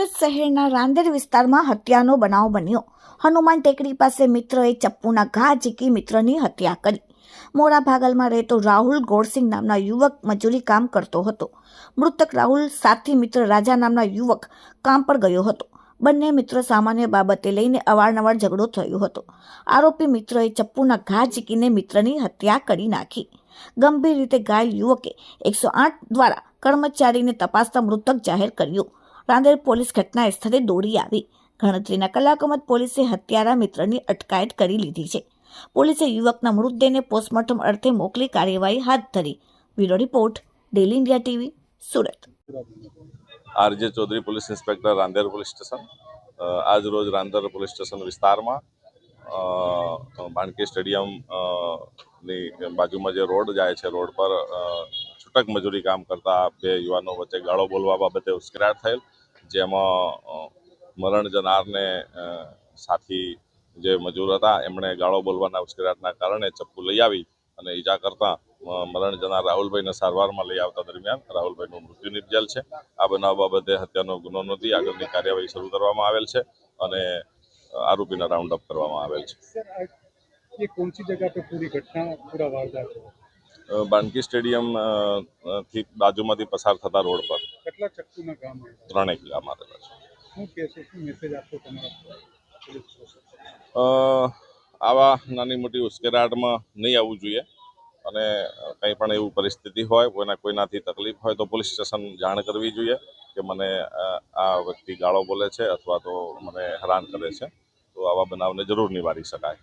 સુરત શહેરના રાંદેર વિસ્તારમાં હત્યાનો બનાવ બન્યો. હનુમાન ટેકરી પાસે મિત્રએ ચપ્પુના ઘા ઝીકી મિત્રની હત્યા કરી. મોડા ભાગલમાં રહેતો રાહુલ ગોળસિંગ નામના યુવક મજૂરી કામ કરતો હતો. મૃતક રાહુલ સાથી મિત્ર રાજા નામના યુવક કામ પર ગયો હતો. બંને મિત્રો સામાન્ય બાબતે લઈને અવારનવાર ઝઘડો થયો હતો. આરોપી મિત્રએ ચપ્પુના ઘા ઝીકીને મિત્રની હત્યા કરી નાખી. ગંભીર રીતે ઘાયલ યુવકે એકસો આઠ દ્વારા કર્મચારીને તપાસતા મૃતક જાહેર કર્યું. રાંદેર પોલીસ ઘટના સ્થળે દોડી આવી. ગણતરીના કલાકોમાં પોલીસે હત્યારા મિત્રની અટકાયત કરી લીધી છે. પોલીસે યુવકના મૃતદેહને પોસ્ટમોર્ટમ અર્થે મોકલી કાર્યવાહી હાથ ધરી. Bureau report daily India TV, Surat. RJ Chaudhari police inspector Rander police station. આજ રોજ રાંદેર પોલીસ સ્ટેશન વિસ્તારમાં બાણકી સ્ટેડિયમની બાજુમાં જે રોડ જાય છે, રોડ પર છૂટક મજૂરી કામ કરતા બે યુવાનો વચ્ચે ગાળો બોલવા બાબતે ઉશ્કેરાટ થયેલ. જેમાં મરણ જનારને સાથી જે મજૂર હતા, એમણે ગાળો બોલવાના ઉશ્કેરાટના કારણે ચપ્પુ લઈ આવી અને ઈજા કરતા મરણ જનાર રાહુલભાઈને સારવારમાં લઈ આવતા દરમિયાન રાહુલભાઈનું મૃત્યુ નિપજેલ છે. આ બનાવ બાબતે હત્યાનો ગુનો નથી આગળની કાર્યવાહી શરૂ કરવામાં આવેલ છે અને આરોપીના રાઉન્ડ અપ કરવામાં આવેલ છે. એ જગ્યા પર પૂરી ઘટના, પૂરા વારદાત? બાણકી સ્ટેડિયમથી બાજુમાંથી પસાર થતા રોડ પર. કેટલા ચક્કુના ગામ ત્રણેક ગામ આવેલા છે. આવા નાની મોટી ઉશ્કેરાટમાં નહીં આવવું જોઈએ. અને કંઈ પણ એવું પરિસ્થિતિ હોય કોઈના કોઈનાથી તકલીફ હોય તો પોલીસ સ્ટેશન જાણ કરવી જોઈએ કે મને આ વ્યક્તિ ગાળો બોલે છે અથવા તો મને હેરાન કરે છે. તો આવા બનાવને જરૂર નિવારી શકાય.